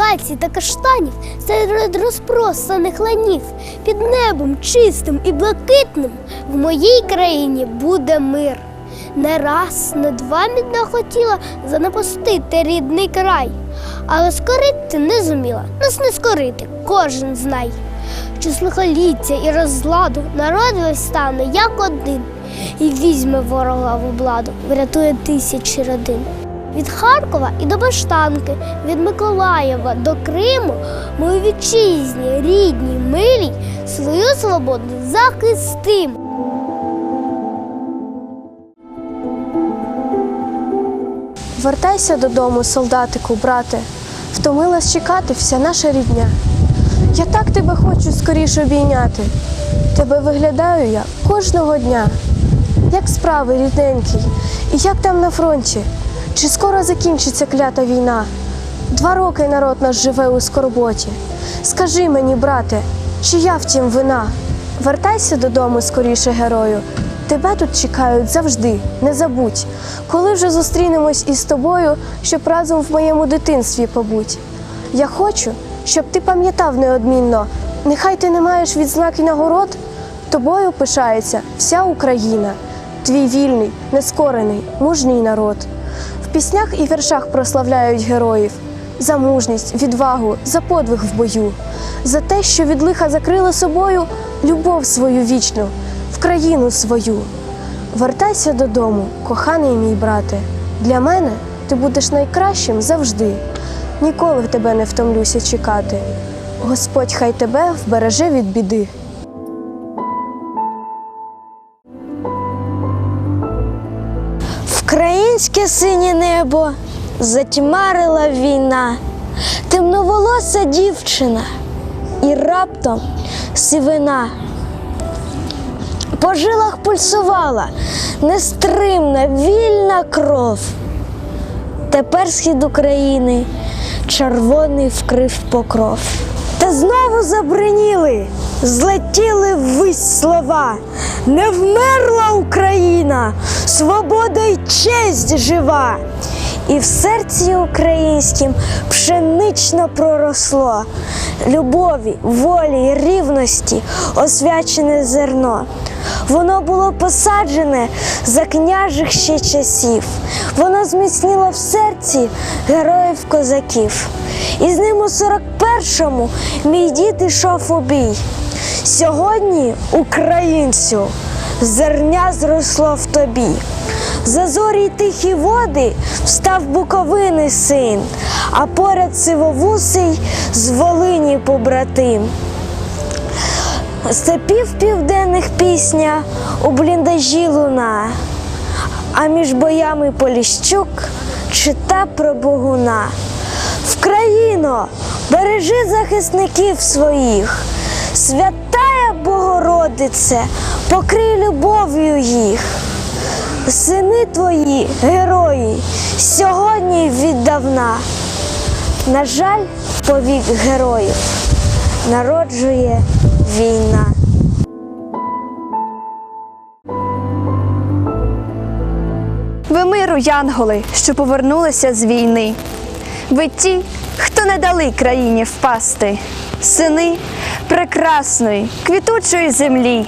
акацій та каштанів серед розпросаних ланів, під небом чистим і блакитним в моїй країні буде мир. Не раз, не два мідна хотіла занапустити рідний край, але скорити не зуміла, нас не скорити, кожен знай. Що лихоліття і розладу народ стане як один, і візьме ворога в обладу, врятує тисячі родин. Від Харкова і до Баштанки, від Миколаєва до Криму ми вітчизні, рідній, милій свою свободу захистимо. Вертайся додому, солдатику, брате, втомилась чекати вся наша рідня. Я так тебе хочу скоріше обійняти. Тебе виглядаю я кожного дня. Як справи, рідненький, і як там на фронті? Чи скоро закінчиться клята війна? Два роки народ наш живе у скорботі. Скажи мені, брате, чи я втім вина? Вертайся додому скоріше, герою. Тебе тут чекають завжди, не забудь. Коли вже зустрінемось із тобою, щоб разом в моєму дитинстві побудь. Я хочу, щоб ти пам'ятав неодмінно, нехай ти не маєш відзнак і нагород, тобою пишається вся Україна, твій вільний, нескорений, мужній народ. Піснях і віршах прославляють героїв за мужність, відвагу, за подвиг в бою, за те, що від лиха закрили собою любов свою вічну, в країну свою. Вертайся додому, коханий мій брате. Для мене ти будеш найкращим завжди. Ніколи в тебе не втомлюся чекати. Господь хай тебе вбереже від біди. Вкраїнське синє небо затьмарила війна, темноволоса дівчина і раптом сивина. По жилах пульсувала нестримна, вільна кров. Тепер схід України червоний вкрив покров. Та знову забриніли, злетіли ввись слова. Не вмерла Україна, свобода й честь жива. І в серці українським пшенично проросло любові, волі рівності освячене зерно. Воно було посаджене за княжих ще часів. Воно зміцніло в серці героїв козаків. І з ним у 41-му мій дід ішов у бій. Сьогодні, українцю, зерня зросло в тобі. За зорі тихі води встав Буковини син, а поряд сивовусий з Волині побратим. Степів південних пісня у бліндажі луна, а між боями Поліщук чита про Богуна. Вкраїно, бережи захисників своїх, святая Богородице, покрий любов'ю їх. Сини твої, герої, сьогодні віддавна. На жаль, повік героїв народжує війна. Ви миру, янголи, що повернулися з війни. Ви ті, хто не дали країні впасти, сини прекрасної, квітучої землі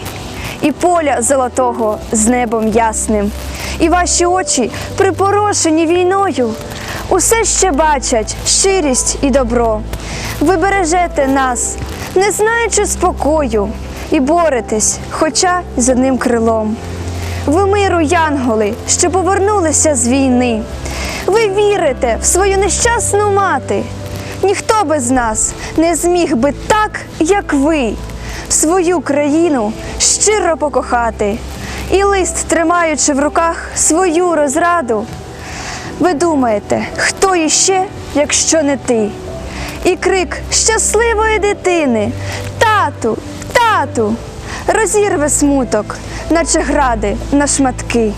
і поля золотого з небом ясним. І ваші очі, припорошені війною, усе ще бачать щирість і добро. Ви бережете нас, не знаючи спокою, і боретесь, хоча з одним крилом. Ви миру, янголи, що повернулися з війни. Ви вірите в свою нещасну мати. Ніхто без нас не зміг би так, як ви, свою країну щиро покохати, і лист, тримаючи в руках свою розраду. Ви думаєте, хто іще, якщо не ти? І крик щасливої дитини Тату, тату, розірве смуток, наче гради на шматки.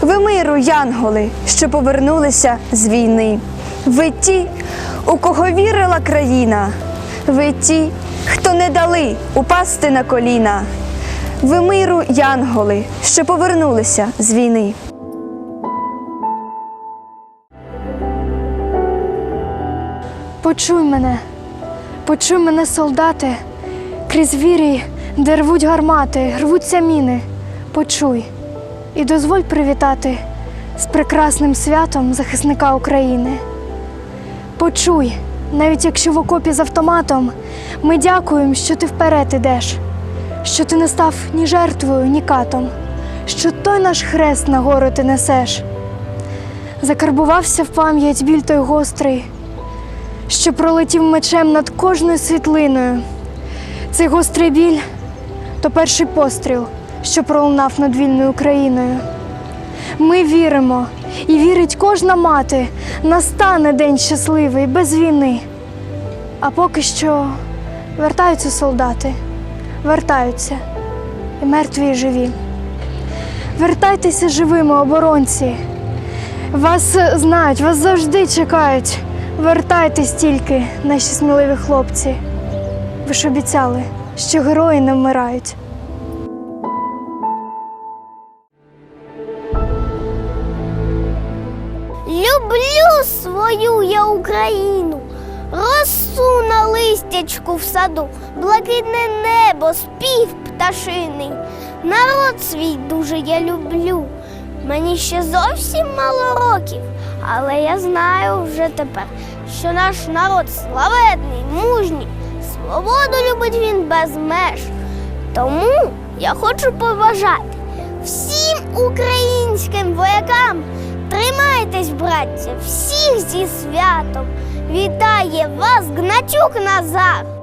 Ви миру, янголи, що повернулися з війни. Ви ті, у кого вірила країна. Ви ті, хто не дали упасти на коліна. Ви миру, янголи, що повернулися з війни. Почуй мене, почуй мене, солдати, крізь вірій, де рвуть гармати, рвуться міни. Почуй і дозволь привітати з прекрасним святом захисника України. Почуй, навіть якщо в окопі з автоматом, ми дякуємо, що ти вперед ідеш, що ти не став ні жертвою, ні катом, що той наш хрест на гору ти несеш. Закарбувався в пам'ять біль той гострий, що пролетів мечем над кожною світлиною. Цей гострий біль то перший постріл, що пролунав над вільною Україною. Ми віримо, і вірить кожна мати, настане день щасливий без війни. А поки що вертаються солдати, вертаються, і мертві, і живі. Вертайтеся живими, оборонці. Вас знають, вас завжди чекають. Вертайтесь тільки, наші сміливі хлопці. Ви ж обіцяли, що герої не вмирають. Свою я Україну, росу на листячку в саду, блакитне небо, спів пташиний. Народ свій дуже я люблю. Мені ще зовсім мало років, але я знаю вже тепер, що наш народ славетний, мужній, свободу любить він без меж. Тому я хочу побажати всім українським воякам тримайтесь, браття, всіх зі святом. Вітає вас Гнатюк Назар.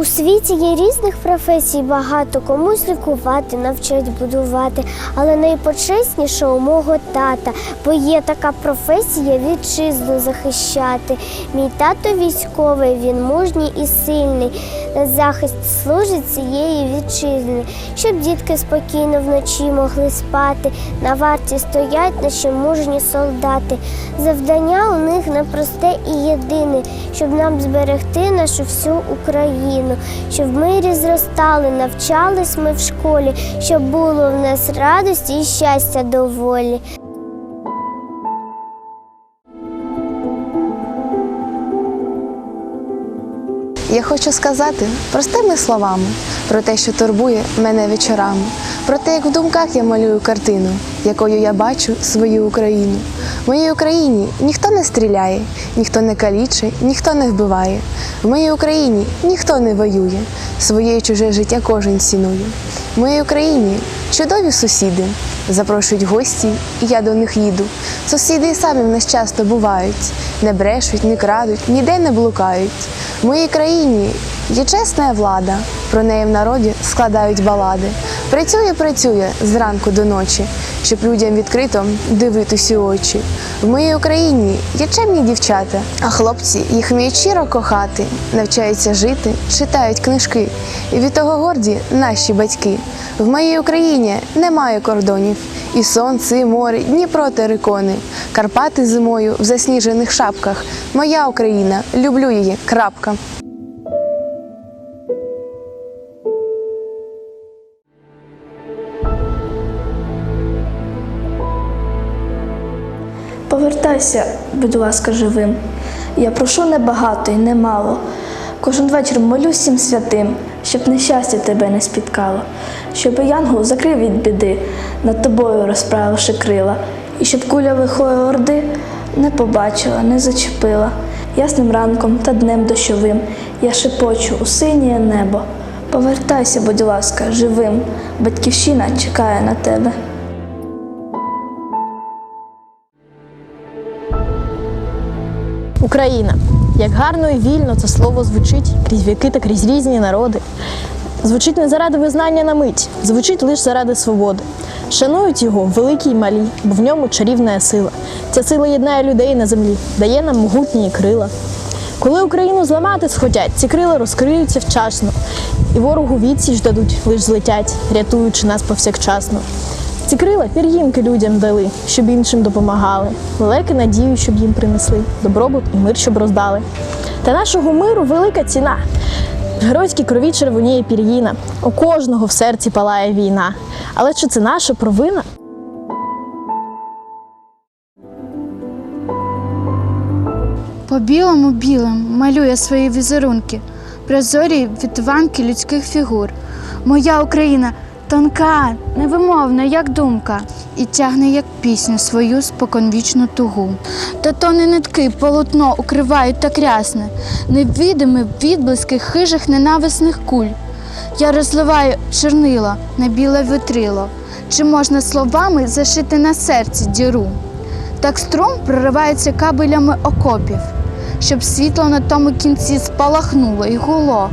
У світі є різних професій багато, комусь лікувати, навчать будувати, але найпочесніше у мого тата, бо є така професія вітчизну захищати. Мій тато військовий, він мужній і сильний. Захист служить цієї вітчизни, щоб дітки спокійно вночі могли спати. На варті стоять наші мужні солдати. Завдання у них непросте і єдине, щоб нам зберегти нашу всю Україну, щоб в мирі навчались ми в школі, щоб було в нас радості і щастя доволі. Я хочу сказати простими словами про те, що турбує мене вечорами, про те, як в думках я малюю картину, якою я бачу свою Україну. В моїй Україні ніхто не стріляє, ніхто не калічить, ніхто не вбиває. В моїй Україні ніхто не воює, своє чуже життя кожен цінує. В моїй Україні чудові сусіди запрошують гості, і я до них їду. Сусіди і самі в нас часто бувають, не брешуть, не крадуть, ніде не блукають. В моїй країні є чесна влада, про неї в народі складають балади. Працює, працює зранку до ночі, щоб людям відкрито дивитись у очі. В моїй Україні є чемні дівчата, а хлопці їх вміють щиро кохати, навчаються жити, читають книжки. І від того горді наші батьки. В моїй Україні немає кордонів. І сонце, і море, Дніпро терикони, Карпати зимою в засніжених шапках. Моя Україна, люблю її. Крапка. Повертайся, будь ласка, живим. Я прошу небагато і немало. Кожен вечір молюсь всім святим, щоб нещастя тебе не спіткало, щоб янгол закрив від біди, над тобою розправивши крила, і щоб куля лихої орди не побачила, не зачепила. Ясним ранком та днем дощовим я шепочу у синє небо. Повертайся, будь ласка, живим, батьківщина чекає на тебе. Україна. Як гарно і вільно це слово звучить крізь віки та крізь різні народи. Звучить не заради визнання на мить, звучить лише заради свободи. Шанують його великі й малі, бо в ньому чарівна сила. Ця сила єднає людей на землі, дає нам могутні крила. Коли Україну зламати схотять, ці крила розкриються вчасно, і ворогу відсіч дадуть, лиш злетять, рятуючи нас повсякчасно. Ці крила пір'їнки людям дали, щоб іншим допомагали, лелеки надію, щоб їм принесли, добробут і мир, щоб роздали. Та нашого миру велика ціна. В геройській крові червоніє пір'їна. У кожного в серці палає війна. Але чи це наша провина? По білому білим малює свої візерунки, прозорі відванки людських фігур. Моя Україна тонка, невимовна, як думка, і тягне, як пісню, свою споконвічну тугу. Та то не нитки полотно укривають так рясне, невідимі відблиски хижих ненависних куль. Я розливаю чорнила на біле витрило. Чи можна словами зашити на серці діру? Так струм проривається кабелями окопів, щоб світло на тому кінці спалахнуло і гуло.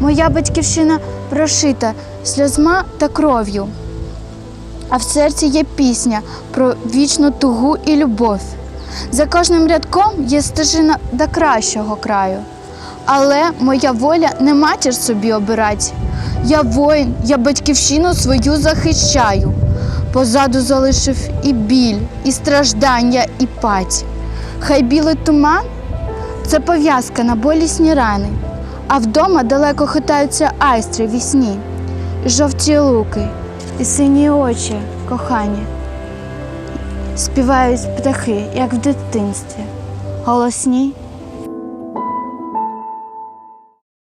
Моя батьківщина прошита сльозма та кров'ю, а в серці є пісня про вічну тугу і любов. За кожним рядком є стежина до кращого краю. Але моя воля не матір собі обирать. Я воїн, я батьківщину свою захищаю. Позаду залишив і біль, і страждання, і пать. Хай білий туман це пов'язка на болісні рани, а вдома далеко хитаються айстри вісні, сні, жовті луки, і сині очі, кохані. Співають птахи, як в дитинстві, голосні